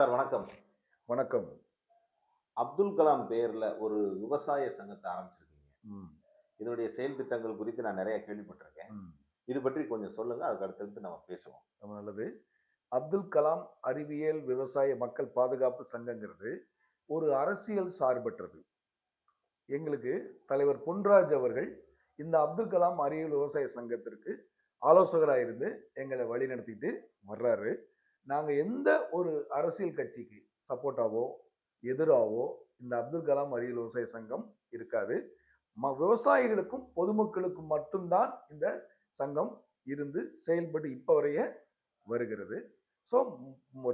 Sir வணக்கம். வணக்கம். அப்துல் கலாம் பேர்ல ஒரு விவசாய சங்கத்தை ஆரம்பிச்சிருக்கீங்க. இதனுடைய செயல் திட்டங்கள் குறித்து நான் நிறைய கேள்விப்பட்டிருக்கேன். இது பற்றி கொஞ்சம் சொல்லுங்க அதுக்கு அடுத்தடுத்து நம்ம பேசுவோம். ரொம்ப நல்லது. அப்துல் கலாம் அறிவியல் விவசாய மக்கள் பாதுகாப்பு சங்கங்கிறது ஒரு அரசியல் சார்பற்றது. எங்களுக்கு தலைவர் பொன்ராஜ் அவர்கள் இந்த அப்துல் கலாம் அறிவியல் விவசாய சங்கத்திற்கு ஆலோசகராக இருந்து எங்களை வழி நடத்திட்டு வர்றாரு. நாங்கள் எந்த ஒரு அரசியல் கட்சிக்கு சப்போர்ட்டாவோ எதிராவோ இந்த அப்துல் கலாம் அறிவியல் விவசாய சங்கம் இருக்காது. ம விவசாயிகளுக்கும் பொதுமக்களுக்கும் மட்டும்தான் இந்த சங்கம் இருந்து செயல்பட்டு இப்போ வரைய வருகிறது. ஸோ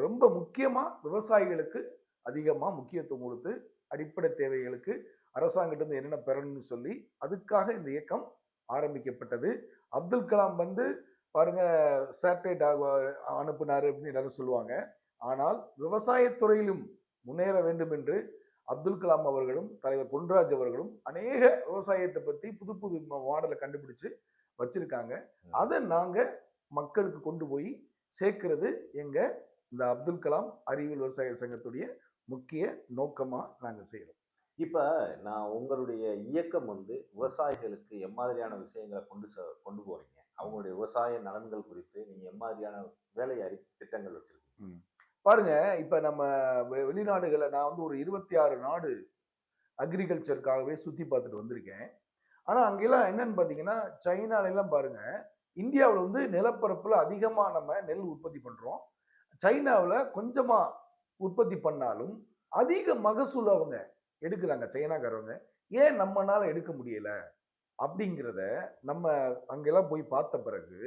ரொம்ப முக்கியமாக விவசாயிகளுக்கு அதிகமாக முக்கியத்துவம் கொடுத்து அடிப்படை தேவைகளுக்கு அரசாங்கத்திலிருந்து என்னென்ன பெறணும்னு சொல்லி அதுக்காக இந்த இயக்கம் ஆரம்பிக்கப்பட்டது. அப்துல் கலாம் வந்து பாருங்க சேட்டலைட் அனுப்புனாரு அப்படின்னு எல்லாரும் சொல்லுவாங்க. ஆனால் விவசாயத்துறையிலும் முன்னேற வேண்டும் என்று அப்துல் கலாம் அவர்களும் தலைவர் பொன்ராஜ் அவர்களும் அநேக விவசாயத்தை பற்றி புது புது மாடலை கண்டுபிடிச்சு வச்சிருக்காங்க. அதை நாங்க மக்களுக்கு கொண்டு போய் சேர்க்கிறது எங்க இந்த அப்துல் கலாம் அறிவியல் விவசாய சங்கத்துடைய முக்கிய நோக்கமா நாங்க செய்யறோம் இப்ப நான் உங்களுடைய இயக்கம் வந்து விவசாயிகளுக்கு எம்மாதிரியான விஷயங்களை கொண்டு கொண்டு போறீங்க. அவங்களுடைய விவசாய நலன்கள் குறித்து நீங்கள் எம்மாதிரியான வேலை அறி திட்டங்கள் வச்சுருக்கீங்க. பாருங்க இப்போ நம்ம வெ- வெளிநாடுகளை நான் வந்து ஒரு இருபத்தி ஆறு நாடு அக்ரிகல்ச்சருக்காகவே சுற்றி பார்த்துட்டு வந்திருக்கேன். ஆனால் அங்கெல்லாம் என்னன்னு பார்த்தீங்கன்னா சைனாலெல்லாம் பாருங்க இந்தியாவில் வந்து நிலப்பரப்பில் அதிகமாக நம்ம நெல் உற்பத்தி பண்ணுறோம் சைனாவில் கொஞ்சமாக உற்பத்தி பண்ணாலும் அதிக மகசூல் அவங்க எடுக்கிறாங்க சைனாக்காரவங்க. ஏன் நம்மனால எடுக்க முடியலை? அப்படிங்கிறத நம்ம அங்கெல்லாம் போய் பார்த்த பிறகு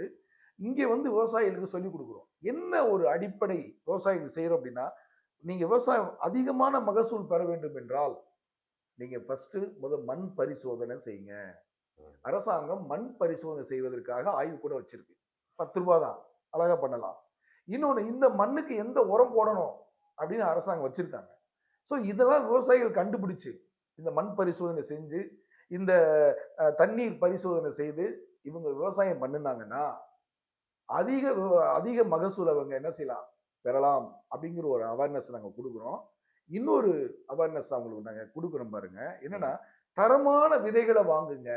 இங்கே வந்து விவசாயிகளுக்கு சொல்லி கொடுக்குறோம். என்ன ஒரு அடிப்படை விவசாயிகள் செய்யறோம் அப்படின்னா நீங்க விவசாயம் அதிகமான மகசூல் பெற வேண்டும் என்றால் நீங்க ஃபர்ஸ்ட் முத மண் பரிசோதனை செய்யுங்க. அரசாங்கம் மண் பரிசோதனை செய்வதற்காக ஆய்வு கூட வச்சிருக்கு. பத்து ரூபாய் தான் அழகா பண்ணலாம். இன்னொன்று இந்த மண்ணுக்கு எந்த உரம் போடணும் அப்படின்னு அரசாங்கம் வச்சிருக்காங்க. ஸோ இதெல்லாம் விவசாயிகள் கண்டுபிடிச்சு இந்த மண் பரிசோதனை செஞ்சு இந்த தண்ணீர் பரிசோதனை செய்து இவங்க விவசாயம் பண்ணினாங்கன்னா அதிக அதிக மகசூல் அவங்க என்ன செய்யலாம்? பெறலாம் அப்படிங்கிற ஒரு அவேர்னஸ் நாங்கள் கொடுக்குறோம். இன்னொரு அவேர்னஸ் அவங்களுக்கு நாங்கள் கொடுக்குறோம் பாருங்க. என்னன்னா தரமான விதைகளை வாங்குங்க.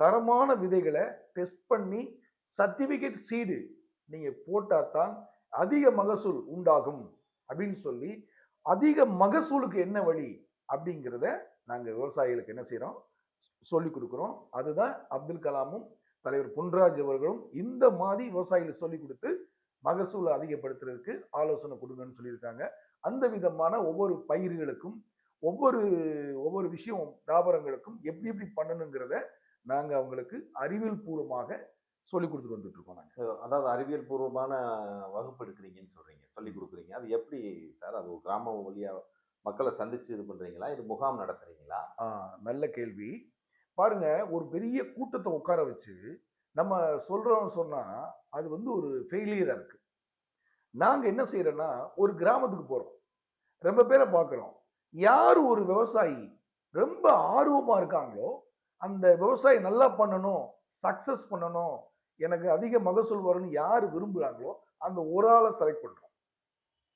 தரமான விதைகளை டெஸ்ட் பண்ணி சர்டிபிகேட் சீடு நீங்க போட்டாதான் அதிக மகசூல் உண்டாகும் அப்படின்னு சொல்லி அதிக மகசூலுக்கு என்ன வழி அப்படிங்கிறத நாங்கள் விவசாயிகளுக்கு என்ன செய்கிறோம் சொல்லிக் கொடுக்குறோம். அதுதான் அப்துல் கலாமும் தலைவர் பொன்ராஜ் அவர்களும் இந்த மாதிரி விவசாயிகளுக்கு சொல்லிக் கொடுத்து மகசூலை அதிகப்படுத்துறதுக்கு ஆலோசனை கொடுங்கன்னு சொல்லியிருக்காங்க. அந்த விதமான ஒவ்வொரு பயிர்களுக்கும் ஒவ்வொரு ஒவ்வொரு விஷயம் தாவரங்களுக்கும் எப்படி எப்படி பண்ணணுங்கிறத நாங்கள் அவங்களுக்கு அறிவியல் பூர்வமாக சொல்லி கொடுத்துட்டு வந்துட்டு இருக்கோம் நாங்கள் அதாவது அறிவியல் பூர்வமான வகுப்பு எடுக்கிறீங்கன்னு சொல்றீங்க சொல்லிக் கொடுக்குறீங்க. அது எப்படி சார்? அது ஒரு கிராம வழியாக மக்களை சந்திச்சு இது பண்றீங்களா? இது முகாம் நடத்துறீங்களா? ஆ, நல்ல கேள்வி. பாருங்க ஒரு பெரிய கூட்டத்தை உட்கார வச்சு நம்ம சொல்றோம் சொன்னா அது வந்து ஒரு ஃபெயிலியரா இருக்கு. நாங்க என்ன செய்யறோம்னா ஒரு கிராமத்துக்கு போறோம். ரொம்ப பேரை பார்க்குறோம் யார் ஒரு விவசாயி ரொம்ப ஆர்வமா இருக்காங்களோ அந்த விவசாயி நல்லா பண்ணணும் சக்சஸ் பண்ணணும் எனக்கு அதிக மகசூல் வரணும்னு யார் விரும்புகிறாங்களோ அந்த ஒரு ஆளை செலக்ட் பண்ணுறோம்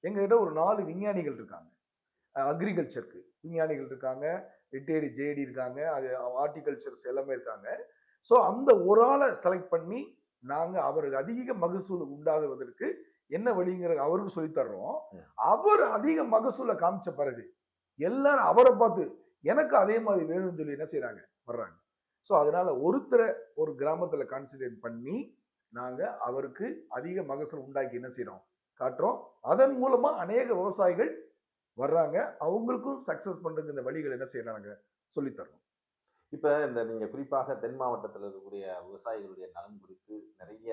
எங்ககிட்ட ஒரு நாலு விஞ்ஞானிகள் இருக்காங்க. அக்ரிகல்ச்சருக்கு விஞ்ஞானிகள் இருக்காங்க ரிட்டையர்டு ஜேடி இருக்காங்க ஹார்டிகல்ச்சர்ஸ் எல்லாமே இருக்காங்க. ஸோ அந்த ஒரு ஆளை செலக்ட் பண்ணி நாங்கள் அவருக்கு அதிக மகசூல் உண்டாகுவதற்கு என்ன வழிங்கிற அவருக்கு சொல்லித் தர்றோம். ம். அவர் அதிக மகசூலை காமிச்ச பிறகு எல்லாரும் அவரை பார்த்து எனக்கு அதே மாதிரி வேணும்னு சொல்லி என்ன செய்றாங்க? வர்றாங்க. ஸோ அதனால ஒருத்தரை ஒரு கிராமத்துல கான்சன்ட்ரேட் பண்ணி நாங்க அவருக்கு அதிக மகசூல் உண்டாக்கி என்ன செய்றோம்? காட்டுறோம். அதன் மூலமா அநேக விவசாயிகள் வர்றாங்க. அவங்களுக்கும் சக்சஸ் பண்றதுக்கு இந்த வழிகள் என்ன செய்யலாம் நாங்க சொல்லித் தர்றோம் இப்ப இந்த நீங்க குறிப்பாக தென் மாவட்டத்தில் இருக்கக்கூடிய விவசாயிகளுடைய நலன் குறித்து நிறைய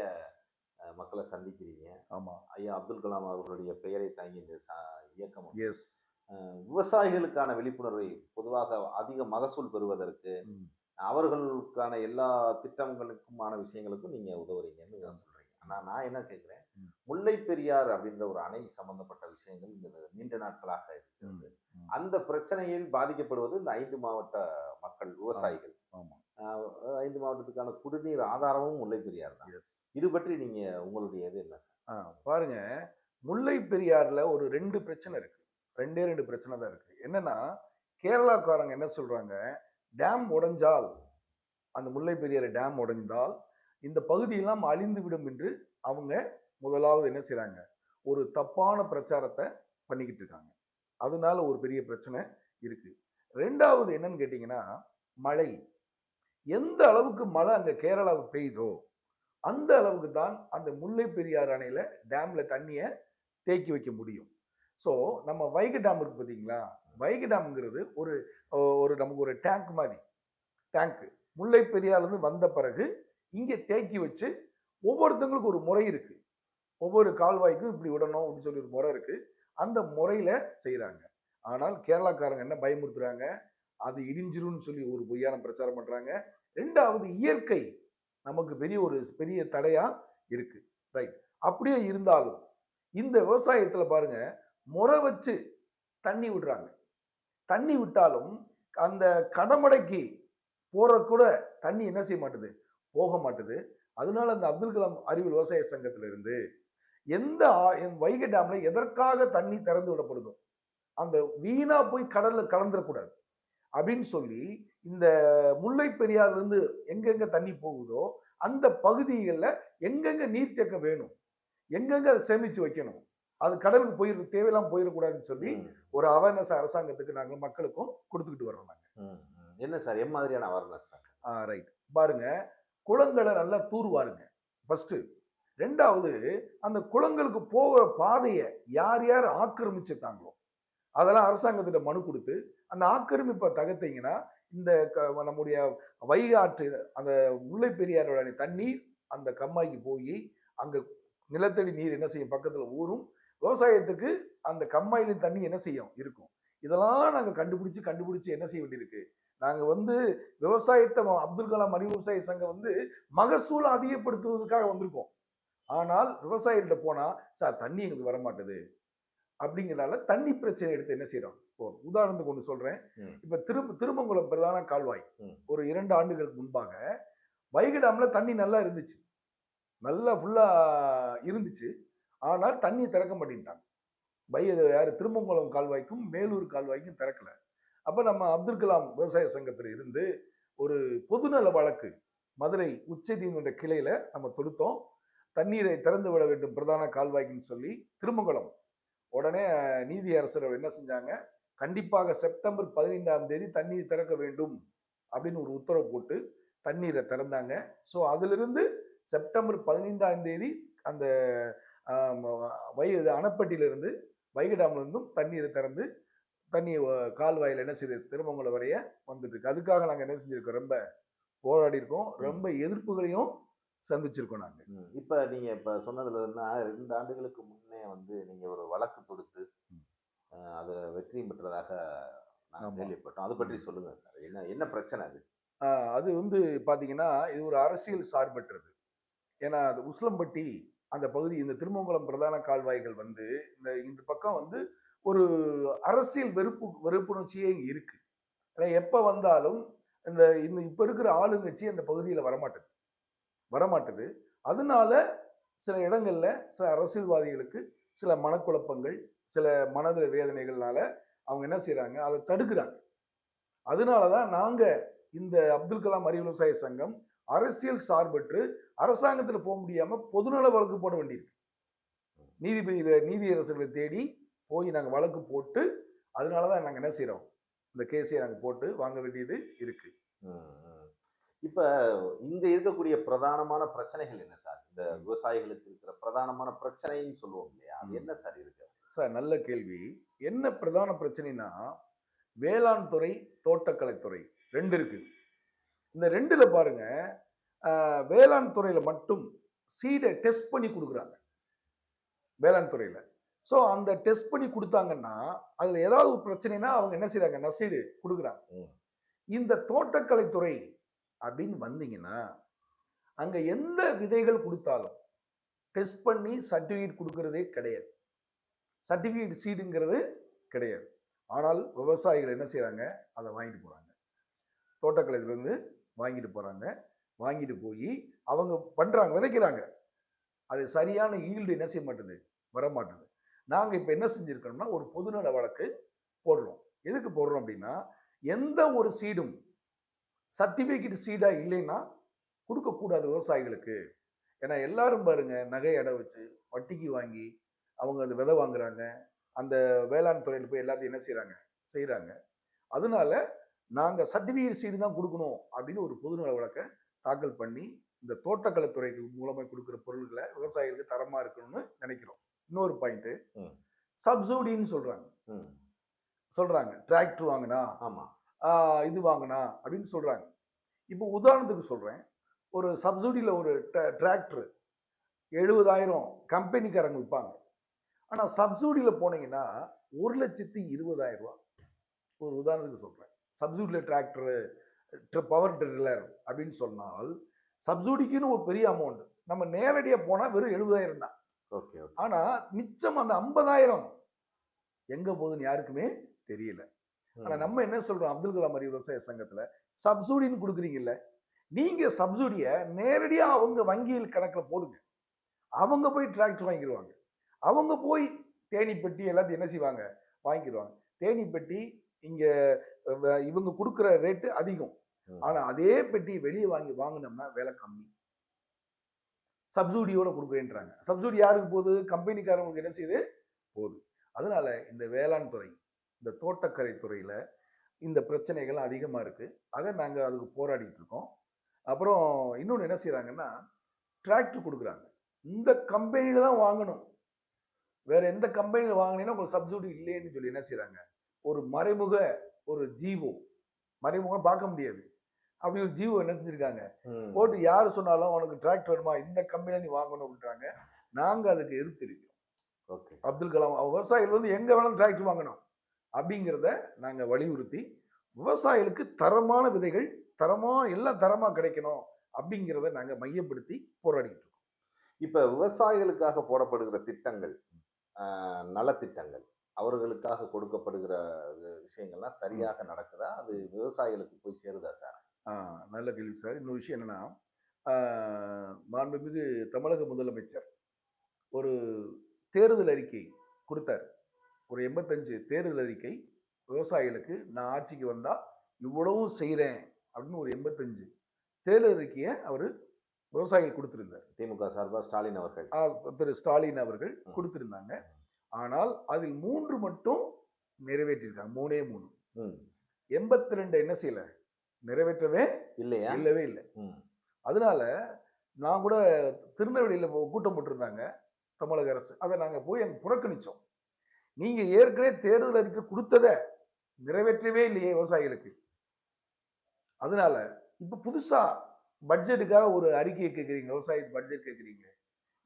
மக்களை சந்திக்கிறீங்க. ஆமா. ஐயா அப்துல் கலாம் அவர்களுடைய பெயரை தாங்கி இந்த இயக்கம் எஸ் விவசாயிகளுக்கான விழிப்புணர்வை பொதுவாக அதிக மகசூல் பெறுவதற்கு அவர்களுக்கான எல்லா திட்டங்களுக்குமான விஷயங்களுக்கும் நீங்க உதவுறீங்கன்னு நான் சொல்றீங்க ஆனா நான் என்ன கேட்கிறேன். முல்லை பெரியார் அப்படின்ற ஒரு அணை சம்பந்தப்பட்ட விஷயங்கள் இந்த நீண்ட நாட்களாக இருக்கிறது. அந்த பிரச்சனையில் பாதிக்கப்படுவது இந்த ஐந்து மாவட்ட மக்கள் விவசாயிகள். ஐந்து மாவட்டத்துக்கான குடிநீர் ஆதாரமும் முல்லை பெரியார் தான் இது பற்றி நீங்க உங்களுடைய இது என்ன சார்? பாருங்க. முல்லை பெரியாறுல ஒரு ரெண்டு பிரச்சனை இருக்கு. ரெண்டே ரெண்டு பிரச்சனை தான் இருக்கு. என்னன்னா கேரளாக்காரங்க என்ன சொல்றாங்க? டேம் உடைஞ்சால் அந்த முல்லை பெரியாறு டேம் உடைந்தால் இந்த பகுதியெல்லாம் அழிந்து விடும் என்று அவங்க முதலாவது என்ன செய்கிறாங்க ஒரு தப்பான பிரச்சாரத்தை பண்ணிக்கிட்டு இருக்காங்க. அதனால ஒரு பெரிய பிரச்சனை இருக்கு. ரெண்டாவது என்னன்னு கேட்டிங்கன்னா மழை. எந்த அளவுக்கு மழை அங்கே கேரளாவுக்கு பெய்யுதோ அந்த அளவுக்கு தான் அந்த முல்லை பெரியாறு அணையில் டேமில் தண்ணியை தேக்கி வைக்க முடியும். ஸோ நம்ம வைகை டேம் இருக்கு பார்த்தீங்களா வைகை டேம்ங்கிறது ஒரு ஒரு நமக்கு ஒரு டேங்க் மாதிரி. டேங்க்கு முல்லை பெரியார்லேருந்து வந்த பிறகு இங்கே தேக்கி வச்சு ஒவ்வொருத்தங்களுக்கும் ஒரு முறை இருக்கு. ஒவ்வொரு கால்வாய்க்கும் இப்படி விடணும் அப்படின்னு சொல்லி ஒரு முறை இருக்கு. அந்த முறையில செய்கிறாங்க ஆனால் கேரளாக்காரங்க என்ன பயமுறுத்துறாங்க? அது இடிஞ்சிரும்னு சொல்லி ஒரு பொய்யான பிரச்சாரம் பண்றாங்க. ரெண்டாவது இயற்கை நமக்கு பெரிய ஒரு பெரிய தடையா இருக்கு. ரைட் அப்படியே இருந்தாலும் இந்த விவசாயத்துல பாருங்க முறை வச்சு தண்ணி விடுறாங்க. தண்ணி விட்டாலும் அந்த கடமடைக்கு போற கூட தண்ணி என்ன செய்ய மாட்டேது? போக மாட்டுது அதனால அந்த அப்துல் கலாம் அறிவியல் விவசாய சங்கத்துல இருந்து எந்த வைகை டேம்ல எதற்காக தண்ணி திறந்து விடப்படுதோ அந்த வீணா போய் கடல்ல கலந்துடக்கூடாது அப்படின்னு சொல்லி இந்த முல்லை பெரியாறுல இருந்து எங்கெங்க தண்ணி போகுதோ அந்த பகுதிகளில் எங்கெங்க நீர்த்தேக்கம் வேணும் எங்கெங்க அதை சேமிச்சு வைக்கணும் அது கடலுக்கு போயிரு தேவையெல்லாம் போயிடக்கூடாதுன்னு சொல்லி ஒரு அவேர்னஸ் அரசாங்கத்துக்கு நாங்கள் மக்களுக்கும் கொடுத்துக்கிட்டு வரோம் நாங்கள். என்ன சார் எம்மாதிரியான அவேர்னஸ் சார் ரைட் பாருங்க குளங்களை நல்லா தூர்வாருங்க. ஃபஸ்ட்டு ரெண்டாவது அந்த குளங்களுக்கு போகிற பாதையை யார் யார் ஆக்கிரமிச்சிருக்காங்களோ அதெல்லாம் அரசாங்கத்திட்ட மனு கொடுத்து அந்த ஆக்கிரமிப்பை தகர்த்தீங்கன்னா இந்த க- நம்முடைய வைகாற்று அந்த முல்லை பெரியாரோட தண்ணீர் அந்த கம்மாய்க்கு போய் அங்கே நிலத்தடி நீர் என்ன செய்யும்? பக்கத்தில் ஊறும். விவசாயத்துக்கு அந்த கம்மாயிலின் தண்ணி என்ன செய்யும்? இருக்கும். இதெல்லாம் நாங்கள் கண்டுபிடிச்சு கண்டுபிடிச்சு என்ன செய்ய வேண்டியிருக்கு? நாங்க வந்து விவசாயத்தை அப்துல் கலாம் அறிவு விவசாய சங்கம் வந்து மகசூலை அதிகப்படுத்துவதற்காக வந்திருக்கோம். ஆனால் விவசாயிகிட்ட போனா சார் தண்ணி எங்களுக்கு வர மாட்டுது அப்படிங்கிறனால தண்ணி பிரச்சனை எடுத்து என்ன செய்யறோம்? இப்போ உதாரணத்துக்கு ஒன்று சொல்றேன். ம். இப்ப திரு திருமங்கலம் பிரதான கால்வாய். ஒரு இரண்டு ஆண்டுகளுக்கு முன்பாக வைகை டேம்ல தண்ணி நல்லா இருந்துச்சு. நல்லா ஃபுல்லா இருந்துச்சு. ஆனால் தண்ணி திறக்க மாட்டேன்ட்டாங்க. வை யாரு திருமங்கலம் கால்வாய்க்கும் மேலூர் கால்வாய்க்கும் திறக்கல. அப்போ நம்ம அப்துல் கலாம் விவசாய சங்கத்தில் இருந்து ஒரு பொதுநல வழக்கு மதுரை உச்ச நீதிமன்ற கிளையில நம்ம தொடுத்தோம். தண்ணீரை திறந்து விட வேண்டும் பிரதான கால்வாய்க்குன்னு சொல்லி திருமங்கலம். உடனே நீதி அரசர் என்ன செஞ்சாங்க? கண்டிப்பாக செப்டம்பர் பதினைந்தாம் தேதி தண்ணீர் திறக்க வேண்டும் அப்படின்னு ஒரு உத்தரவு போட்டு தண்ணீரை திறந்தாங்க. ஸோ அதிலிருந்து செப்டம்பர் பதினைந்தாம் தேதி அந்த ஆம், வை இது வைகை தண்ணீரை திறந்து தண்ணி கால்வாயில என்ன செய்யுது திருமங்கலம் வரைய வந்துட்டு இருக்கு அதுக்காக நாங்கள் என்ன செஞ்சிருக்கோம்? ரொம்ப போராடி இருக்கோம் ரொம்ப எதிர்ப்புகளையும் சந்திச்சிருக்கோம் நாங்க. ம். இப்ப நீங்க இப்ப சொன்னதுல இருந்தா ரெண்டு ஆண்டுகளுக்கு முன்னே வந்து நீங்க ஒரு வழக்கு தொடுத்து அதுல வெற்றியும் பெற்றதாக நாங்க ஆமா. கேள்விப்பட்டோம். அது பற்றி சொல்லுங்க சார். என்ன என்ன பிரச்சனை அது? அது வந்து பாத்தீங்கன்னா இது ஒரு அரசியல் சார்பற்றது. ஏன்னா அது உஸ்லம்பட்டி அந்த பகுதி இந்த திருமங்கலம் பிரதான கால்வாய்கள் வந்து இந்த இந்த பக்கம் வந்து ஒரு அரசியல் வெறுப்பு வெறுப்புணர்ச்சியே இங்கே இருக்கு. ஏன்னா எப்போ வந்தாலும் இந்த இந்த இப்போ இருக்கிற ஆளுங்கட்சி அந்த பகுதியில் வரமாட்டுது. வரமாட்டது. அதனால சில இடங்களில் சில அரசியல்வாதிகளுக்கு சில மனக்குழப்பங்கள் சில மனது வேதனைகள்னால அவங்க என்ன செய்கிறாங்க அதை தடுக்கிறாங்க. அதனால தான் நாங்கள் இந்த அப்துல் கலாம் அறிவு விவசாய சங்கம் அரசியல் சார்பற்று அரசாங்கத்தில் போக முடியாமல் பொதுநல வழக்கு போட வேண்டியிருக்கு. நீதிபதி நீதியரசர்களை தேடி போய் நாங்க வழக்கு போட்டு அதனாலதான் நாங்க என்ன செய்றோம்? இந்த கேஸை நாங்க போட்டு வாங்க வேண்டியது இருக்கு. ம், ம். இப்ப இங்க இருக்கக்கூடிய பிரதானமான பிரச்சனைகள் என்ன சார்? இந்த விவசாயிகளுக்கு இருக்கிற பிரதானமான பிரச்சனைன்னு சொல்லுவோம் இல்லையா? அது. என்ன சார் இருக்கு? சார் நல்ல கேள்வி. என்ன பிரதான பிரச்சனைனா வேளாண் துறை தோட்டக்கலைத்துறை ரெண்டு இருக்கு. இந்த ரெண்டுல பாருங்க வேளாண் துறையில மட்டும் சீடை டெஸ்ட் பண்ணி கொடுக்குறாங்க. வேளாண் துறையில. ஸோ அந்த டெஸ்ட் பண்ணி கொடுத்தாங்கன்னா அதுல ஏதாவது ஒரு பிரச்சனைனா அவங்க என்ன செய்றாங்க? நசீடு கொடுக்குறாங்க. இந்த தோட்டக்கலைத்துறை அப்படின்னு வந்தீங்கன்னா அங்க எந்த விதைகள் கொடுத்தாலும் டெஸ்ட் பண்ணி சர்டிஃபிகேட் கொடுக்கறதே கிடையாது. சர்டிஃபிகேட் சீடுங்கிறது கிடையாது. ஆனால் விவசாயிகள் என்ன செய்றாங்க? அதை வாங்கிட்டு போறாங்க. தோட்டக்கலையிலேருந்து வாங்கிட்டு போறாங்க. வாங்கிட்டு போய் அவங்க பண்றாங்க விதைக்கிறாங்க. அது சரியான ஈல்டு என்ன செய்ய மாட்டுது? வர நாங்கள் இப்போ என்ன செஞ்சுருக்கோம்னா ஒரு பொதுநல வழக்கு போடுறோம். எதுக்கு போடுறோம் அப்படின்னா எந்த ஒரு சீடும் சர்டிஃபிகேட் சீடாக இல்லைன்னா கொடுக்கக்கூடாது விவசாயிகளுக்கு. ஏன்னா எல்லாரும் பாருங்க நகை அடை வச்சு வட்டிக்கு வாங்கி அவங்க அந்த விதை வாங்குறாங்க. அந்த வேளாண் துறையில் போய் எல்லாத்தையும் என்ன செய்கிறாங்க செய்கிறாங்க அதனால நாங்கள் சர்டிஃபிகேட் சீடு தான் கொடுக்கணும் அப்படின்னு ஒரு பொதுநல வழக்கை தாக்கல் பண்ணி இந்த தோட்டக்கலைத்துறைக்கு மூலமாக கொடுக்குற பொருள்களை விவசாயிகளுக்கு தரமாக இருக்கணும்னு நினைக்கிறோம். இன்னொரு பாயிண்ட். சப்சூடின்னு சொல்றாங்க. சொல்றாங்க. டிராக்டர் வாங்கினா ஆமா. இது வாங்கினா அப்படின்னு சொல்றாங்க. இப்போ உதாரணத்துக்கு சொல்றேன். ஒரு சப்சிடியில் ஒரு டிராக்டர் எழுபதாயிரம் கம்பெனிக்காரங்க விற்பாங்க ஆனால் சப்சிடியில் போனீங்கன்னா ஒரு லட்சத்தி இருபதாயிரம் ரூபா. ஒரு உதாரணத்துக்கு சொல்றேன். சப்சிடியில் டிராக்டர் பவர் ட்ரில்லர் அப்படின்னு சொன்னால் சப்சிடிக்குன்னு ஒரு பெரிய அமௌண்ட் நம்ம நேரடியாக போனால் வெறும் எழுபதாயிரம் தான். ஓகே ஆனா மிச்சம் அந்த ஐம்பதாயிரம் எங்க போகுதுன்னு யாருக்குமே தெரியல. ஆனா நம்ம என்ன சொல்றோம்? அப்துல் கலாம் அறிவு விவசாய சங்கத்துல சப்சூடின்னு கொடுக்குறீங்கல்ல நீங்க சப்சூடிய நேரடியா அவங்க வங்கியில் கணக்குல போடுங்க. அவங்க போய் டிராக்டர் வாங்கிடுவாங்க அவங்க போய் தேனி பெட்டி எல்லாத்தையும் என்ன செய்வாங்க? வாங்கிடுவாங்க தேனி பெட்டி இங்க இவங்க கொடுக்குற ரேட்டு அதிகம். ஆனா அதே பெட்டி வெளியே வாங்கி வாங்கினோம்னா விலை கம்மி. சப்சூடியோட கொடுக்குறேன்றாங்க. சப்சூடி யாருக்கு போகுது? கம்பெனிக்காரங்களுக்கு என்ன செய்யுது? போகுது. அதனால இந்த வேளாண் துறை இந்த தோட்டக்கலை துறையில் இந்த பிரச்சனைகள் அதிகமாக இருக்குது அதை நாங்கள் அதுக்கு போராடிட்டு இருக்கோம். அப்புறம் இன்னொன்று என்ன செய்கிறாங்கன்னா டிராக்டர் கொடுக்குறாங்க. இந்த கம்பெனியில் தான் வாங்கணும். வேற எந்த கம்பெனியில் வாங்கினீங்கன்னா உங்களுக்கு சப்சிடி இல்லைன்னு சொல்லி என்ன செய்கிறாங்க ஒரு மறைமுக ஒரு ஜீவோ. மறைமுகம் பார்க்க முடியாது. அப்படி ஒரு ஜீவோ என்ன செஞ்சிருக்காங்க. போட்டு யார் சொன்னாலும் உனக்கு டிராக்டர் வேணுமா? இந்த கம்பெனில நீ வாங்கணும் அப்படின்றாங்க. நாங்க அதுக்கு எதிர்த்து இருக்கிறோம் ஓகே. அப்துல் கலாம் விவசாயிகள் வந்து எங்க வேணாலும் டிராக்டர் வாங்கணும். அப்படிங்கிறத நாங்க வலியுறுத்தி விவசாயிகளுக்கு தரமான விதைகள் தரமா எல்லாம் தரமா கிடைக்கணும் அப்படிங்கிறத நாங்க மையப்படுத்தி போராடிட்டு இருக்கோம். இப்ப விவசாயிகளுக்காக போடப்படுகிற திட்டங்கள் நலத்திட்டங்கள் அவர்களுக்காக கொடுக்கப்படுகிற விஷயங்கள்லாம் சரியாக நடக்குதா? அது விவசாயிகளுக்கு போய் சேருதா சார்? நல்ல கேள்வி சார். இன்னொரு விஷயம் என்னன்னா மாண்புமிகு தமிழக முதலமைச்சர் ஒரு தேர்தல் அறிக்கை கொடுத்தார். ஒரு எண்பத்தஞ்சு தேர்தல் அறிக்கை விவசாயிகளுக்கு நான் ஆட்சிக்கு வந்தா இவ்வளவும் செய்கிறேன் அப்படின்னு ஒரு எண்பத்தஞ்சு தேர்தல் அறிக்கையை அவர் விவசாயிகள் கொடுத்திருந்தார். திமுக சார்பா ஸ்டாலின் அவர்கள்? திரு ஸ்டாலின் அவர்கள் கொடுத்திருந்தாங்க. ஆனால் அதில் மூன்று மட்டும் நிறைவேற்றியிருக்காங்க மூணே மூணு. ம். எண்பத்தி ரெண்டு என்ன செய்யல? நிறைவேற்றவே இல்லையா? இல்லவே இல்லை. அதனால நான் கூட திருநெல்வேலியில் கூட்டம் போட்டிருந்தாங்க தமிழக அரசு. அதை நாங்கள் போய் அங்கே புறக்கணிச்சோம். நீங்க ஏற்கனவே தேர்தல் அறிக்கை கொடுத்ததை நிறைவேற்றவே இல்லையே விவசாயிகளுக்கு. அதனால இப்ப புதுசா பட்ஜெட்டுக்காக ஒரு அறிக்கையை கேட்குறீங்க விவசாய பட்ஜெட் கேட்குறீங்க.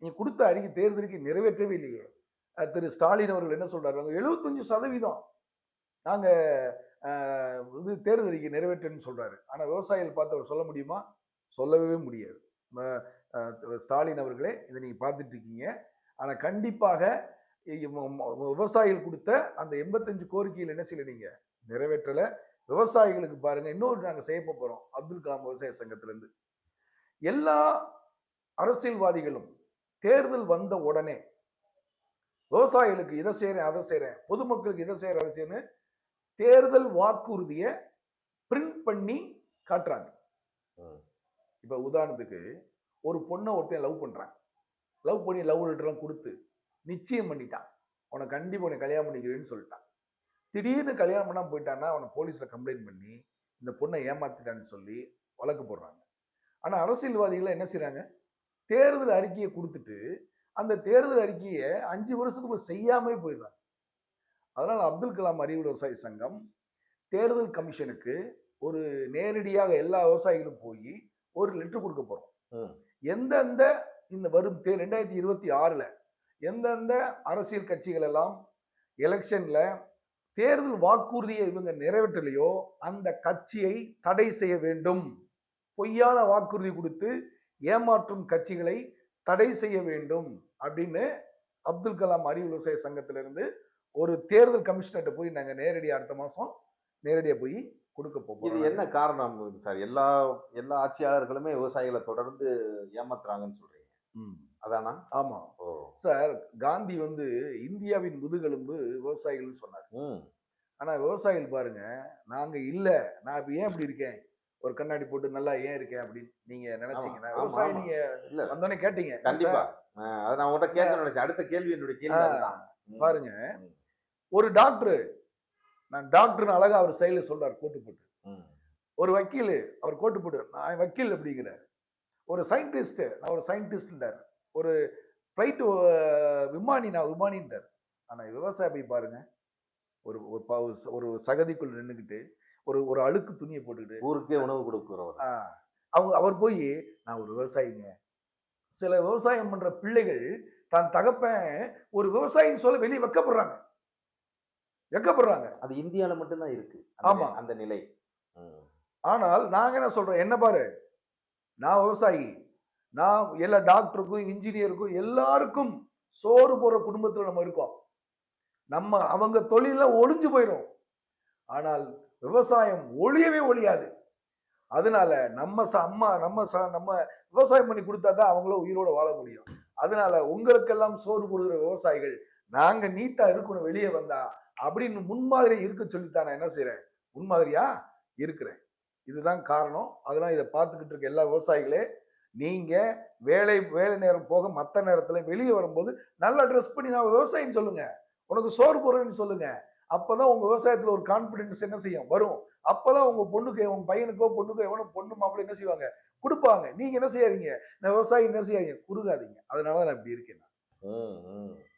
நீங்க கொடுத்த அறிக்கை தேர்தல் அறிக்கை நிறைவேற்றவே இல்லையே. திரு ஸ்டாலின் அவர்கள் என்ன சொல்றாரு? எழுபத்தஞ்சு சதவீதம் நாங்கள் வந்து இது தேர்தல் அறிக்கை நிறைவேற்றன்னு சொல்றாரு. விவசாயிகள் பார்த்து அவர் சொல்ல முடியுமா? சொல்லவே முடியாது. ஸ்டாலின் அவர்களே இதை நீங்கள் பார்த்துட்ருக்கீங்க. ஆனால் கண்டிப்பாக விவசாயிகள் கொடுத்த அந்த எண்பத்தஞ்சு கோரிக்கையில் என்ன செய்யல நீங்கள் நிறைவேற்றலை. விவசாயிகளுக்கு பாருங்கள் இன்னொரு நாங்கள் செய்ய போகிறோம் அப்துல் கலாம் விவசாய சங்கத்திலேருந்து. எல்லா அரசியல்வாதிகளும் தேர்தல் வந்த உடனே விவசாயிகளுக்கு இதை செய்கிறேன் அதை செய்கிறேன் பொதுமக்களுக்கு இதை செய்கிறேன் அதை செய்யறேன்னு தேர்தல் வாக்குறுதியை பிரிண்ட் பண்ணி காட்டுறாங்க. இப்ப உதாரணத்துக்கு ஒரு பொண்ணை ஒருத்தன் லவ் பண்றான். லவ் பண்ணி லவ் லெட்டர்லாம் கொடுத்து நிச்சயம் பண்ணிட்டான். அவனை கண்டிப்பா உன்னை கல்யாணம் பண்ணிக்கிறேன்னு சொல்லிட்டான். திடீர்னு கல்யாணம் பண்ணாம போயிட்டான்னா அவனை போலீஸ்ல கம்ப்ளைண்ட் பண்ணி இந்த பொண்ணை ஏமாத்திட்டான்னு சொல்லி வழக்கு போடுறாங்க. ஆனா அரசியல்வாதிகள் என்ன செய்றாங்க? தேர்தல் அறிக்கையை கொடுத்துட்டு அந்த தேர்தல் அறிக்கையை அஞ்சு வருஷத்துக்குள்ள செய்யாமே போயிடுறாங்க. அதனால அப்துல் கலாம் அறிவு விவசாய சங்கம் தேர்தல் கமிஷனுக்கு ஒரு நேரடியாக எல்லா விவசாயிகளும் போய் ஒரு லெட்டர் கொடுக்க போறோம் ம். எந்தெந்த இந்த வரும் தே ரெண்டாயிரத்தி இருபத்தி ஆறுல எந்தெந்த அரசியல் கட்சிகள் எல்லாம் எலெக்ஷன்ல தேர்தல் வாக்குறுதியை இவங்க நிறைவேற்றலையோ அந்த கட்சியை தடை செய்ய வேண்டும் பொய்யான வாக்குறுதி கொடுத்து ஏமாற்றும் கட்சிகளை தடை செய்ய வேண்டும் அப்படின்னு அப்துல் கலாம் அறிவு விவசாய சங்கத்திலிருந்து ஒரு தேர்தல் கமிஷனர்கிட்ட போய் நாங்க நேரடியா அடுத்த மாசம் நேரடியா போய் கொடுக்க இது போறோம் என்ன காரணம் இது சார்? எல்லா எல்லா ஆட்சியாளர்களுமே விவசாயிகளை தொடர்ந்து ஏமாத்துறாங்கன்னு சொல்றீங்க. ம். அதானா? ஆமா. ஓ. சார் காந்தி வந்து இந்தியாவின் முதுகெலும்பு விவசாயிகள்னு சொன்னார். ம். ஆனா விவசாயிகள் பாருங்க நாங்க இல்ல நான் இப்ப ஏன் இப்படி இருக்கேன்? ஒரு கண்ணாடி போட்டு நல்லா ஏன் இருக்கேன் அப்படின்னு நீங்க நினைச்சீங்கன்னா விவசாயி. நீங்க வந்தோடனே கேட்டீங்க. கண்டிப்பா. அதை நான் உங்கள்கிட்ட கேட்க நினைச்சேன். அடுத்த கேள்வி என்னுடைய கேள்வி. பாருங்க. ஒரு டாக்டர் நான் டாக்டர்னு அழகா அவர் ஸ்டைல சொல்றாரு கோட்டு போட்டு. ஒரு வக்கீல் அவர் கோட்டு போட்டு நான் வக்கீல் அப்படிங்கிறார். ஒரு சயின்டிஸ்ட் நான் ஒரு சயின்டிஸ்ட்ன்றார். ஒரு ஃப்ளைட்டு விமானி நான் விமானின்றார். ஆனா விவசாயி போய் பாருங்க. ஒரு ஒரு ப- ஒரு- சகதிக்குள் நின்றுக்கிட்டு ஒரு ஒரு அழுக்கு துணியை போட்டுக்கிட்டு. ஊருக்கே உணவு கொடுக்குறவர் ஆ, அவங்க அவர் போய் நான் ஒரு விவசாயிங்க. சில விவசாயம் பண்ற பிள்ளைகள் தான் தகப்பன் ஒரு விவசாயின்னு சொல்ல வெளியே வெக்கப்படுறாங்க. வெக்கப்படுறாங்க அது இந்தியால மட்டும்தான் இருக்கு. அந்த ஆமா. நி- அந்த நிலை. ஆனால் நாங்க என்ன சொல்றோம்? என்ன பாரு? நான் விவசாயி. நான் எல்லா டாக்டருக்கும் இன்ஜினியருக்கும் எல்லாருக்கும் சோறு போற குடும்பத்துல நம்ம இருக்கோம். நம்ம அவங்க தொழில ஒளிஞ்சு போயிடும் ஆனால் விவசாயம் ஒழியவே ஒழியாது அதனால நம்ம ச- அம்மா நம்ம ச- நம்ம விவசாயம் பண்ணி கொடுத்தா தான் அவங்களும் உயிரோட வாழ முடியும். அதனால உங்களுக்கெல்லாம் சோறு போடுகிற விவசாயிகள் நாங்க நீட்டா இருக்கணும் வெளியே வந்தா அப்படின்னு முன்மாதிரி இருக்க சொல்லித்தான் நான் என்ன செய்கிறேன் முன்மாதிரியா இருக்கிறேன். இதுதான் காரணம். அதெல்லாம் இதை பார்த்துக்கிட்டு இருக்க எல்லா விவசாயிகளே நீங்கள் வேலை வேலை நேரம் போக மற்ற நேரத்தில் வெளியே வரும்போது நல்லா ட்ரெஸ் பண்ணி நான் விவசாயின்னு சொல்லுங்கள் உனக்கு சோறு போடுறேன்னு அப்போ தான் உங்கள் விவசாயத்தில் ஒரு கான்ஃபிடென்ஸ் என்ன செய்யும்? வரும். அப்பதான் உங்கள் பொண்ணுக்கு உங்கள் பையனுக்கோ பொண்ணுக்கோ எவனோ பொண்ணு மாப்பிள்ளை என்ன செய்வாங்க? கொடுப்பாங்க. நீங்கள் என்ன செய்யாதீங்க. நான் விவசாயி என்ன செய்யாதீங்க? குறுகாதீங்க. அதனால நான் இப்படி இருக்கேன் நான்.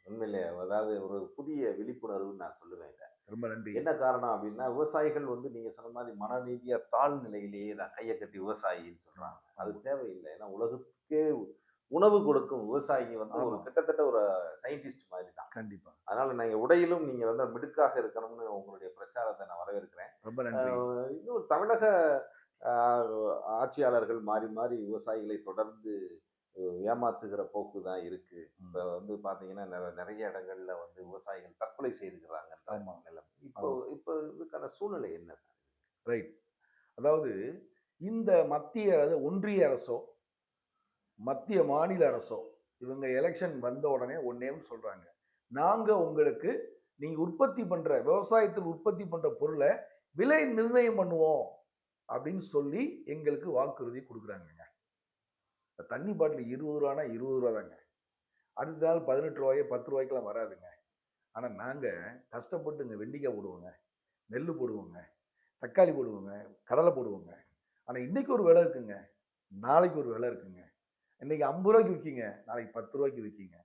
உண்மையிலே. அதாவது ஒரு புதிய விழிப்புணர்வுன்னு நான் சொல்லுவேன் இதை. ரொம்ப நன்றி. என்ன காரணம் அப்படின்னா விவசாயிகள் வந்து நீங்க சொன்ன மாதிரி மனநீதியா தாழ் நிலையிலேயே தான் கையை கட்டி விவசாயின்னு சொல்றாங்க. அது தேவையில்லை. ஏன்னா உலகத்துக்கே உணவு கொடுக்கும் விவசாயி வந்து ஒரு. கிட்டத்தட்ட ஒரு சயின்டிஸ்ட் மாதிரி தான். கண்டிப்பா. அதனால நீங்க உடையிலும் நீங்க வந்து மிடுக்காக இருக்கணும்னு உங்களுடைய பிரச்சாரத்தை நான் வரவேற்கிறேன். ரொம்ப இன்னும் தமிழக ஆட்சியாளர்கள் மாறி மாறி விவசாயிகளை தொடர்ந்து ஏமாத்துகிற போக்கு தான் இருக்கு. இப்போ வந்து பாத்தீங்கன்னா நிற- நிறைய இடங்கள்ல வந்து விவசாயிகள் தற்கொலை செய்துக்கிறாங்க. நிலைமை. இப்போ இப்போ இதுக்கான சூழ்நிலை என்ன சார்? ரைட். அதாவது இந்த மத்திய அதாவது ஒன்றிய அரசோ மத்திய மாநில அரசோ இவங்க எலெக்ஷன் வந்த உடனே ஒன்னே சொல்றாங்க. நாங்க உங்களுக்கு நீங்க உற்பத்தி பண்ற விவசாயத்தில் உற்பத்தி பண்ற பொருளை விலை நிர்ணயம் பண்ணுவோம் அப்படின்னு சொல்லி எங்களுக்கு வாக்குறுதி கொடுக்குறாங்கங்க. இப்போ தண்ணி பாட்டில் இருபது ரூபானா இருபது ரூபா தாங்க அடுத்த நாள் பதினெட்டு ரூபாயோ பத்து ரூபாய்க்கெலாம் வராதுங்க. ஆனால் நாங்கள் கஷ்டப்பட்டுங்க வெண்டிக்காய் போடுவோங்க நெல் போடுவோங்க தக்காளி போடுவோங்க கடலை போடுவோங்க. ஆனால் இன்றைக்கி ஒரு விலை இருக்குங்க. நாளைக்கு ஒரு விலை இருக்குங்க. இன்னைக்கு ஐம்பது ரூபாய்க்கு விற்கிங்க நாளைக்கு பத்து ரூபாய்க்கு விற்கிங்க.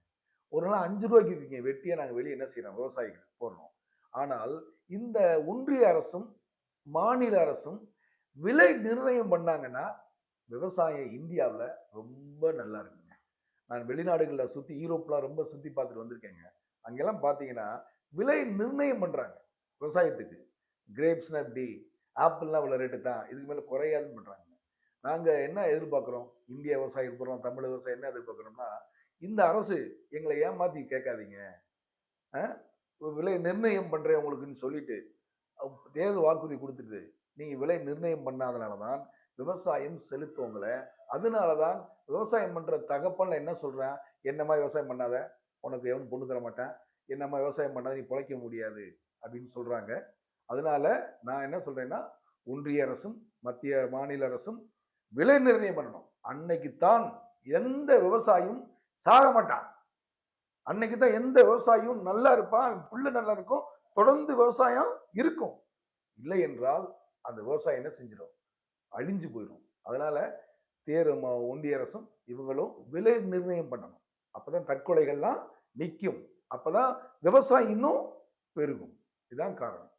ஒரு நாள் அஞ்சு ரூபாய்க்கு விற்கிங்க வெட்டியாக நாங்கள் வெளியே என்ன செய்கிறோம் விவசாயிகள் போடுறோம். ஆனால் இந்த ஒன்றிய அரசும் மாநில அரசும் விலை நிர்ணயம் பண்ணாங்கன்னா விவசாயம் இந்தியாவில் ரொம்ப நல்லா இருக்குங்க. நான் வெளிநாடுகளில் சுற்றி யூரோப்லாம் ரொம்ப சுற்றி பார்த்துட்டு வந்திருக்கேங்க. அங்கெல்லாம் பார்த்தீங்கன்னா விலை நிர்ணயம் பண்ணுறாங்க விவசாயத்துக்கு. கிரேப்ஸ்னா இப்படி ஆப்பிள்லாம் இவ்வளோ ரேட்டு தான். இதுக்கு மேலே குறையாதுன்னு பண்ணுறாங்க நாங்கள் என்ன எதிர்பார்க்குறோம்? இந்திய விவசாயம் போகிறோம் தமிழ் விவசாயம் என்ன எதிர்பார்க்குறோம்னா இந்த அரசு எங்களை ஏமாற்றி கேட்காதீங்க. விலை நிர்ணயம் பண்ணுறேன் உங்களுக்குன்னு சொல்லிட்டு தேர்தல் வாக்குறுதி கொடுத்துட்டு நீங்கள் விலை நிர்ணயம் பண்ணாதனால தான் விவசாயம் செலுத்துவங்களை அதனால தான் விவசாயம் பண்ணுற தகப்பனில் என்ன சொல்கிறேன் என்னம்மா விவசாயம் பண்ணாத? உனக்கு எவனும் பொண்ணு தர மாட்டேன். என்னம்மா விவசாயம் பண்ணாத? நீ பிழைக்க முடியாது அப்படின்னு சொல்கிறாங்க அதனால நான் என்ன சொல்கிறேன்னா ஒன்றிய அரசும் மத்திய மாநில அரசும் விலை நிர்ணயம் பண்ணணும். அன்னைக்கு தான் எந்த விவசாயியும் சாக மாட்டான். அன்னைக்கு தான் எந்த விவசாயியும் நல்லா இருப்பான் புல்லு நல்லா இருக்கும் தொடர்ந்து விவசாயம் இருக்கும். இல்லை என்றால் அந்த விவசாயம் என்ன செஞ்சிடும்? அழிஞ்சு போயிடும். அதனால தேர் ம- ஒன்றிய அரசும் இவங்களும் விலை நிர்ணயம் பண்ணணும். அப்பதான் தற்கொலைகள்லாம் நிற்கும் அப்பதான் விவசாயம் இன்னும் பெருகும். இதுதான் காரணம்.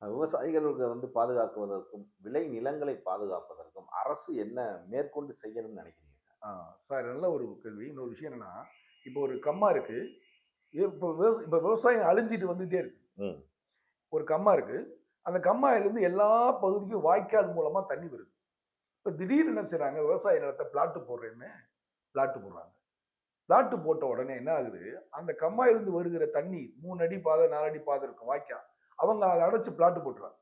விவசாயிகளுக்கு வந்து பாதுகாக்குவதற்கும் விளை நிலங்களை பாதுகாப்பதற்கும் அரசு என்ன மேற்கொண்டு செய்யணும்னு நினைக்கிறீங்க சார்? ஆ சார் நல்ல ஒரு கேள்வி. இன்னொரு விஷயம் என்னன்னா இப்போ ஒரு கம்மா இருக்கு. இப்போ விவசாயம் இப்போ விவசாயம் அழிஞ்சிட்டு வந்துட்டே இருக்கு. ஒரு கம்மா இருக்கு. அந்த கம்மாயிலேருந்து எல்லா பகுதிக்கும் வாய்க்கால் மூலமாக தண்ணி வருது. இப்போ திடீர்னு என்ன செய்கிறாங்க விவசாய நிலத்தை பிளாட்டு போடுறேன்னு பிளாட்டு போடுறாங்க. பிளாட்டு போட்ட உடனே என்ன ஆகுது? அந்த கம்மாயிலிருந்து வருகிற தண்ணி மூணு அடி பாதை நாலு அடி பாதை இருக்கும் வாய்க்கால் அவங்க அதை அடைச்சி பிளாட்டு போட்டுறாங்க.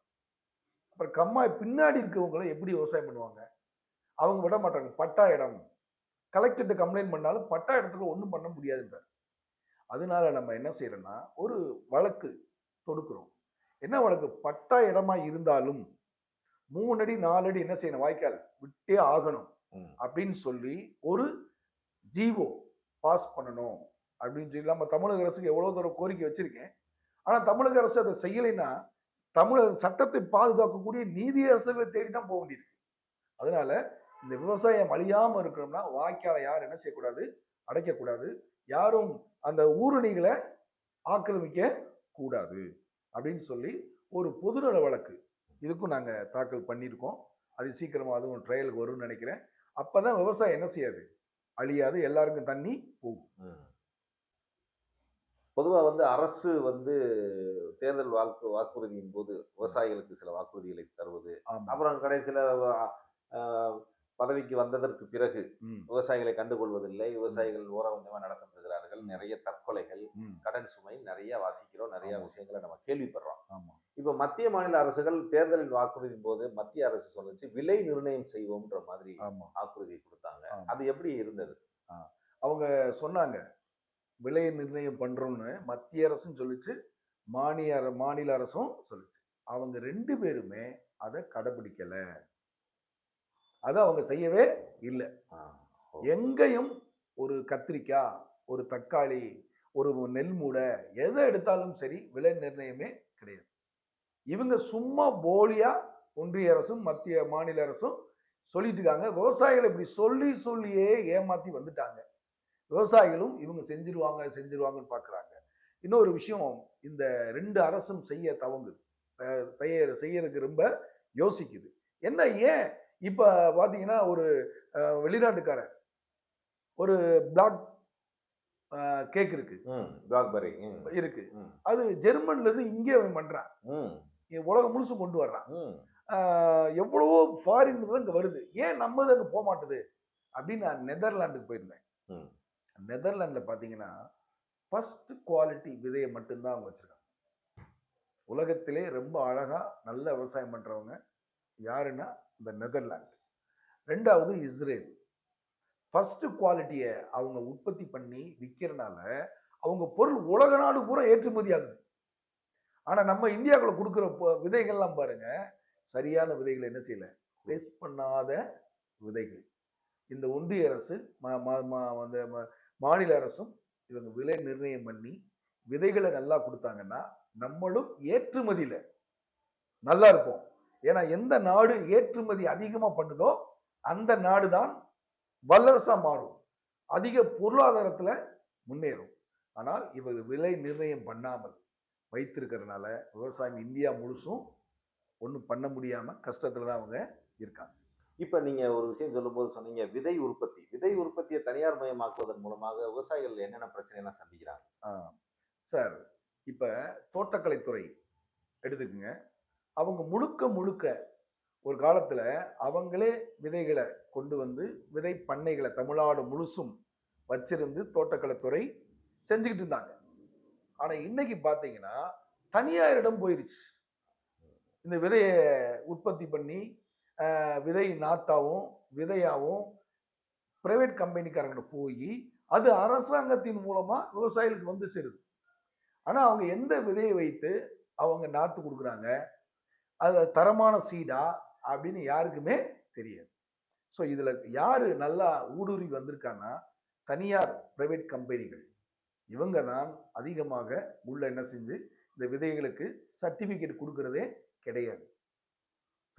அப்புறம் கம்மாய் பின்னாடி இருக்கவங்கள எப்படி விவசாயம் பண்ணுவாங்க? அவங்க விட மாட்டாங்க. பட்டா இடம். கலெக்டர்கிட்ட கம்ப்ளைண்ட் பண்ணாலும் பட்டா இடத்துல ஒன்றும் பண்ண முடியாதுன்றார். அதனால நம்ம என்ன செய்யறோம்னா ஒரு வழக்கு தொடுக்கிறோம். என்ன வழக்கு பட்டா இடமா இருந்தாலும் மூணு அடி நாலு அடி என்ன செய்யணும்? வாய்க்கால் விட்டே ஆகணும். அப்படின்னு சொல்லி ஒரு ஜீவோ பாஸ் பண்ணணும் அப்படின்னு சொல்லி நம்ம தமிழக அரசுக்கு எவ்வளவு தூரம் கோரிக்கை வச்சிருக்கேன். ஆனா தமிழக அரசு அதை செய்யலைன்னா தமிழக சட்டத்தை பாதுகாக்கக்கூடிய நீதி அரசுகளை தேடி தான் போக வேண்டியிருக்கு. அதனால இந்த விவசாயம் அழியாம இருக்கணும்னா வாய்க்காலை யாரும் என்ன செய்யக்கூடாது? அடைக்கக்கூடாது. யாரும் அந்த ஊரணிகளை ஆக்கிரமிக்க கூடாது அப்படின்னு சொல்லி ஒரு பொதுநல வழக்கு. இதுக்கும் நாங்க தாக்கல் பண்ணியிருக்கோம். அது சீக்கிரமா அதுவும் ட்ரையலுக்கு வரும்னு நினைக்கிறேன். அப்பதான் விவசாயம் என்ன செய்யாது? அழியாது எல்லாருக்கும் தண்ணி போகும். ம். பொதுவா வந்து அரசு வந்து தேர்தல் வாக்கு வாக்குறுதியின் போது விவசாயிகளுக்கு சில வாக்குறுதிகளை தருவது. அப்புறம் கடைசியில பதவிக்கு வந்ததற்கு பிறகு விவசாயிகளை கண்டுகொள்வதில்லை. விவசாயிகள் ஊரகஞ்சமா நடத்தப்படுகிறார்கள் நிறைய தற்கொலைகள் கடன் சுமை நிறைய வாசிக்கிறோம் நிறைய. விஷயங்களை நம்ம கேள்விப்படுறோம். இப்ப மத்திய மாநில அரசுகள் தேர்தலின் வாக்குறுதியின் போது மத்திய அரசு சொல்லுச்சு விலை நிர்ணயம் செய்வோம்ன்ற மாதிரி வாக்குறுதி கொடுத்தாங்க. அது எப்படி இருந்தது? அவங்க சொன்னாங்க விலை நிர்ணயம் பண்றோம்னு மத்திய அரசும் சொல்லுச்சு மாநில மாநில அரசும் சொல்லுச்சு. அவங்க ரெண்டு பேருமே அதை கடைபிடிக்கல. அதை அவங்க செய்யவே இல்லை. எங்கேயும் ஒரு கத்திரிக்காய் ஒரு தக்காளி ஒரு நெல் மூடை எதை எடுத்தாலும் சரி விலை நிர்ணயமே கிடையாது. இவங்க சும்மா போலியா ஒன்றிய அரசும் மத்திய மாநில அரசும் சொல்லிட்டு இருக்காங்க. விவசாயிகளை இப்படி சொல்லி சொல்லியே ஏமாத்தி வந்துட்டாங்க. விவசாயிகளும் இவங்க செஞ்சிருவாங்க செஞ்சிருவாங்கன்னு பார்க்குறாங்க இன்னொரு விஷயம் இந்த ரெண்டு அரசும் செய்ய தவங்குது. தயார் செய்ய செய்யறதுக்கு ரொம்ப யோசிக்குது. என்ன ஏன் இப்போ பார்த்தீங்கன்னா ஒரு வெளிநாட்டுக்காரன் ஒரு பிளாக் கேக் இருக்கு. பிளாக்பெர்ரி இருக்கு. அது ஜெர்மன்ல இருந்து இங்கே அவன் பண்றான். உலகம் முழுசும் கொண்டு வர்றான். எவ்வளவோ ஃபாரின் இங்க வருது. ஏன் நம்மது அங்க போக மாட்டுது? அப்படின்னு நான் நெதர்லாண்டுக்கு போயிருந்தேன். நெதர்லாண்டில் பார்த்தீங்கன்னா ஃபர்ஸ்ட் குவாலிட்டி விதையை மட்டும்தான் அவங்க வச்சிருக்காங்க. உலகத்திலே ரொம்ப அழகா நல்ல விவசாயம் பண்றவங்க யாருன்னா இந்த நெதர்லாந்து. ரெண்டாவது இஸ்ரேல். ஃபர்ஸ்ட் குவாலிட்டியை அவங்க உற்பத்தி பண்ணி விற்கிறனால அவங்க பொருள் உலக நாடு பூரா ஏற்றுமதி ஆகுது ஆனால் நம்ம இந்தியாவுக்குள்ள கொடுக்குற விதைகள்லாம் பாருங்க சரியான விதைகளை என்ன செய்யல? வேஸ்ட் பண்ணாத விதைகள். இந்த ஒன்றிய அரசு ம- அந்த மாநில அரசும் இவங்க விலை நிர்ணயம் பண்ணி விதைகளை நல்லா கொடுத்தாங்கன்னா நம்மளும் ஏற்றுமதியில் நல்லா இருப்போம். ஏன்னா எந்த நாடு ஏற்றுமதி அதிகமாக பண்ணுதோ அந்த நாடு தான் வல்லரசா மாறும். அதிக பொருளாதாரத்துல முன்னேறும். ஆனால் இவர் விலை நிர்ணயம் பண்ணாமல் வைத்திருக்கிறதுனால விவசாயம் இந்தியா முழுசும் ஒன்றும் பண்ண முடியாம கஷ்டத்துல தான் அவங்க இருக்காங்க. இப்ப நீங்க ஒரு விஷயம் சொல்லும்போது சொன்னீங்க விதை உற்பத்தி. விதை உற்பத்தியை தனியார் மயமாக்குவதன் மூலமாக விவசாயிகள் என்னென்ன பிரச்சனை எல்லாம் சந்திக்கிறாங்க. சார் இப்ப தோட்டக்கலைத்துறை எடுத்துக்கங்க. அவங்க முழுக்க முழுக்க ஒரு காலத்தில் அவங்களே விதைகளை கொண்டு வந்து விதை பண்ணைகளை தமிழ்நாடு முழுசும் வச்சிருந்து தோட்டக்கலைத்துறை செஞ்சுக்கிட்டு இருந்தாங்க. ஆனால் இன்னைக்கு பார்த்தீங்கன்னா தனியாரிடம் போயிடுச்சு இந்த விதையை உற்பத்தி பண்ணி விதை நாத்தாவும் விதையாகவும் பிரைவேட் கம்பெனிக்காரங்கிட்ட போய் அது அரசாங்கத்தின் மூலமாக விவசாயிகளுக்கு வந்து சேருது. ஆனால் அவங்க எந்த விதையை வைத்து அவங்க நாற்று கொடுக்குறாங்க? அது தரமான சீடாக அப்படின்னு யாருக்குமே தெரியாது. ஸோ இதுல யாரு நல்லா ஊடுருவி வந்திருக்காங்கன்னா தனியார் பிரைவேட் கம்பெனிகள் இவங்க தான் அதிகமாக உள்ள என்ன செஞ்சு இந்த விதைகளுக்கு சர்டிபிகேட் கொடுக்கறதே கிடையாது.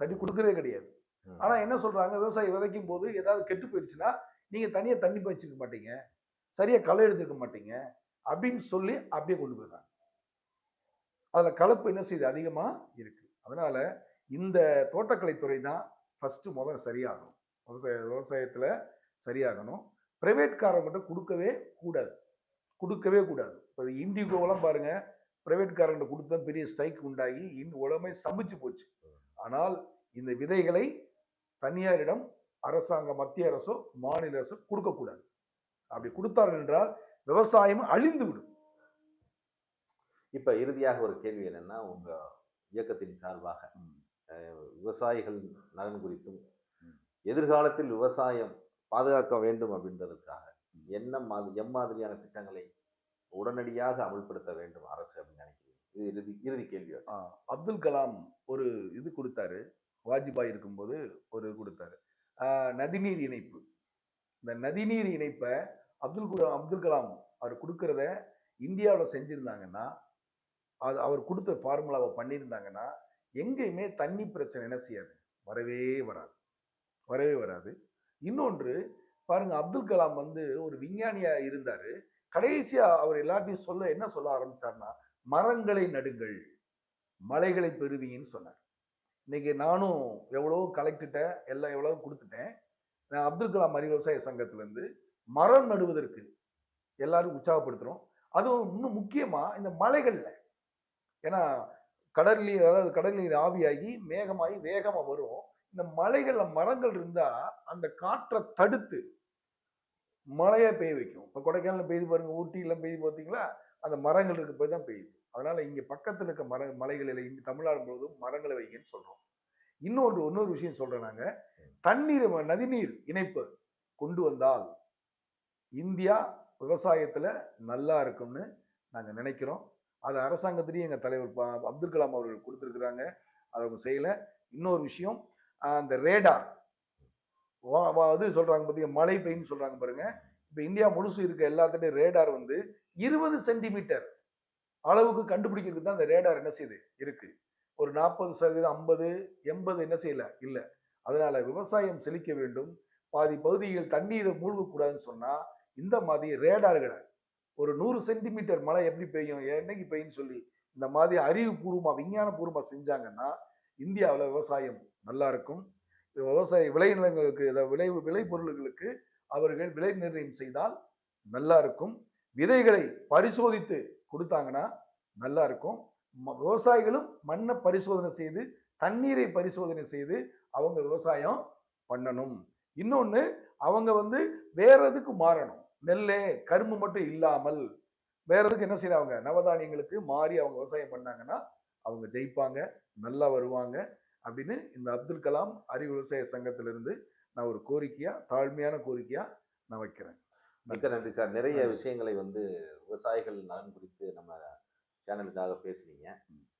சர்டி கொடுக்கறதே கிடையாது. ம். ஆனா என்ன சொல்றாங்க? விவசாயி விதைக்கும் போது ஏதாவது கெட்டு போயிடுச்சுன்னா நீங்க தனியா தண்ணி பாய்ச்சிருக்க மாட்டீங்க. சரியா களை எடுத்துக்க மாட்டீங்க அப்படின்னு சொல்லி அப்படியே கொண்டு போயிடுறாங்க. அதுல கலப்பு என்ன செய்யுது? அதிகமா இருக்கு. அதனால இந்த தோட்டக்கலைத்துறை தான் ஃபர்ஸ்ட் முதல்ல சரியாகணும். விவசாய விவசாயத்துல சரியாகணும். பிரைவேட்காரங்கிட்ட கொடுக்கவே கூடாது. கொடுக்கவே கூடாது. இப்போ இண்டிகோவெல்லாம் பாருங்க பிரைவேட்காரங்கிட்ட கொடுத்தா பெரிய ஸ்ட்ரைக் உண்டாகி இன் உலகமே சமைச்சு போச்சு. ஆனால் இந்த விதைகளை தனியாரிடம் அரசாங்க மத்திய அரசோ மாநில அரசோ கொடுக்கக்கூடாது அப்படி கொடுத்தார்கள் என்றால் விவசாயம் அழிந்து விடும் இப்ப இறுதியாக ஒரு கேள்வி என்னன்னா உங்க இயக்கத்தின் சார்பாக. விவசாயிகள் நலன் குறித்தும். எதிர்காலத்தில் விவசாயம் பாதுகாக்க வேண்டும் அப்படின்றதுக்காக என்ன மாதிரி எம்மாதிரியான திட்டங்களை உடனடியாக அமல்படுத்த வேண்டும் அரசு அப்படின்னு நினைக்கிறீங்க இது இறுதி இறுதி கேள்வி அப்துல் கலாம் ஒரு இது கொடுத்தாரு. வாஜ்பாய் இருக்கும்போது ஒரு இது கொடுத்தாரு. நதிநீர் இணைப்பு. இந்த நதிநீர் இணைப்பை அப்துல் குலாம் அப்துல் கலாம் அவர் கொடுக்கறத இந்தியாவில் செஞ்சிருந்தாங்கன்னா அது அவர் கொடுத்த ஃபார்முலாவை பண்ணியிருந்தாங்கன்னா எங்கேயுமே தண்ணி பிரச்சனை என்ன செய்யாது? வரவே வராது. வரவே வராது. இன்னொன்று பாருங்க அப்துல் கலாம் வந்து ஒரு விஞ்ஞானியா இருந்தாரு. கடைசியா அவர் எல்லாத்தையும் சொல்ல என்ன சொல்ல ஆரம்பிச்சார்னா மரங்களை நடுங்கள் மலைகளை பெறுவீங்கன்னு சொன்னார். இன்னைக்கு நானும் எவ்வளோ கலெக்டர்கிட்ட எல்லாம் எவ்வளோ கொடுத்துட்டேன். நான் அப்துல் கலாம் அறிவு விவசாய சங்கத்திலேருந்து மரம் நடுவதற்கு எல்லாரும் உற்சாகப்படுத்துகிறோம் அதுவும் இன்னும் முக்கியமாக இந்த மலைகளில். ஏன்னா கடல் நீர் அதாவது கடல் நீர் ஆவியாகி மேகமாகி வேகமாக வரும். இந்த மலைகளில் மரங்கள் இருந்தால் அந்த காற்றை தடுத்து மழையை பெய்ய வைக்கும். இப்போ கொடைக்கானல் பெய்து பாருங்க ஊட்டியெல்லாம் பெய்து பார்த்தீங்களா அந்த மரங்கள் இருக்க போய் தான் பெய்யுது. அதனால இங்கே பக்கத்தில் இருக்க மர மலைகளில் இங்கே தமிழ்நாடு முழுவதும் மரங்களை வைங்கன்னு சொல்கிறோம் இன்னொன்று இன்னொரு விஷயம் சொல்கிறேன் நாங்கள் தண்ணீர் நதிநீர் இணைப்பு கொண்டு வந்தால் இந்தியா விவசாயத்தில் நல்லா இருக்கும்னு நாங்கள் நினைக்கிறோம். அது அரசாங்கத்திலையும் எங்கள் தலைவர் அப்துல் கலாம் அவர்கள் கொடுத்துருக்குறாங்க. அதை அவங்க செய்யலை. இன்னொரு விஷயம் அந்த ரேடார். வா வா இது சொல்கிறாங்க பார்த்தீங்க மழை பெய்யுன்னு சொல்கிறாங்க பாருங்கள் இப்போ இந்தியா முழுசு இருக்க எல்லாத்துலேயும் ரேடார் வந்து இருபது சென்டிமீட்டர் அளவுக்கு கண்டுபிடிக்கிறதுக்கு தான் அந்த ரேடார் என்ன செய்யுது? இருக்குது ஒரு நாற்பது சதவீதம் ஐம்பது எண்பது என்ன செய்யல? இல்லை. அதனால் விவசாயம் செழிக்க வேண்டும். பாதி பகுதிகள் தண்ணீரை மூழ்கக்கூடாதுன்னு சொன்னால் இந்த மாதிரி ரேடார்களை ஒரு நூறு சென்டிமீட்டர் மழை எப்படி பெய்யும்? என்னைக்கு பெய்யும்னு சொல்லி இந்த மாதிரி அறிவுபூர்வமாக விஞ்ஞானபூர்வமாக செஞ்சாங்கன்னா இந்தியாவில் விவசாயம் நல்லா இருக்கும் விவசாய விளைநிலங்களுக்கு விளை விளைபொருள்களுக்கு அவர்கள் விலை நிர்ணயம் செய்தால் நல்லா இருக்கும் விதைகளை பரிசோதித்து கொடுத்தாங்கன்னா நல்லா இருக்கும் ம- விவசாயிகளும் மண்ணை பரிசோதனை செய்து தண்ணீரை பரிசோதனை செய்து அவங்க விவசாயம் பண்ணணும். இன்னொன்று அவங்க வந்து வேற எதுக்கு மாறணும்? நெல்லே கரும்பு மட்டும் இல்லாமல் வேற எதுக்கு என்ன செய்றாங்க? நவதானியங்களுக்கு மாறி அவங்க விவசாயம் பண்ணாங்கன்னா அவங்க ஜெயிப்பாங்க நல்லா வருவாங்க அப்படின்னு இந்த அப்துல் கலாம் அறிவு விவசாய சங்கத்திலிருந்து நான் ஒரு கோரிக்கையா தாழ்மையான கோரிக்கையா நான் வைக்கிறேன். மிக்க நன்றி சார். நிறைய. விஷயங்களை வந்து விவசாயிகள் நலன் குறித்து நம்ம சேனலுக்காக பேசுனீங்க.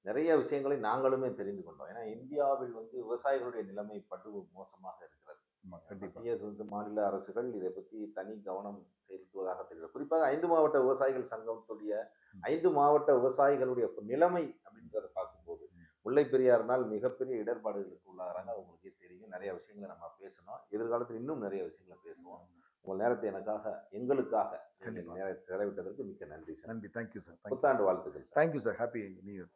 நிறைய விஷயங்களை நாங்களுமே தெரிந்து கொண்டோம். ஏன்னா இந்தியாவில் வந்து விவசாயிகளுடைய நிலைமை படு மோசமாக கண்டிப்பா மத்திய மாநில அரசுகள் இதை பற்றி தனி கவனம் செலுத்துவதாக தெரிகிறது. குறிப்பாக ஐந்து மாவட்ட விவசாயிகள் சங்கத்துடைய ஐந்து மாவட்ட விவசாயிகளுடைய நிலைமை அப்படின்றத பார்க்கும்போது முல்லை பெரியார்னால் மிகப்பெரிய இடர்பாடுகளுக்கு உள்ளாகிறாங்க அது உங்களுக்கே தெரியும். நிறைய விஷயங்களை நம்ம பேசணும். எதிர்காலத்தில் இன்னும் நிறைய விஷயங்களை பேசுவோம். உங்கள் நேரத்தை எனக்காக எங்களுக்காக. நேரத்தை செலவிட்டதற்கு மிக்க நன்றி சார். நன்றி. தேங்க்யூ சார் புத்தாண்டு வாழ்த்துக்கள் thank you sir happy new year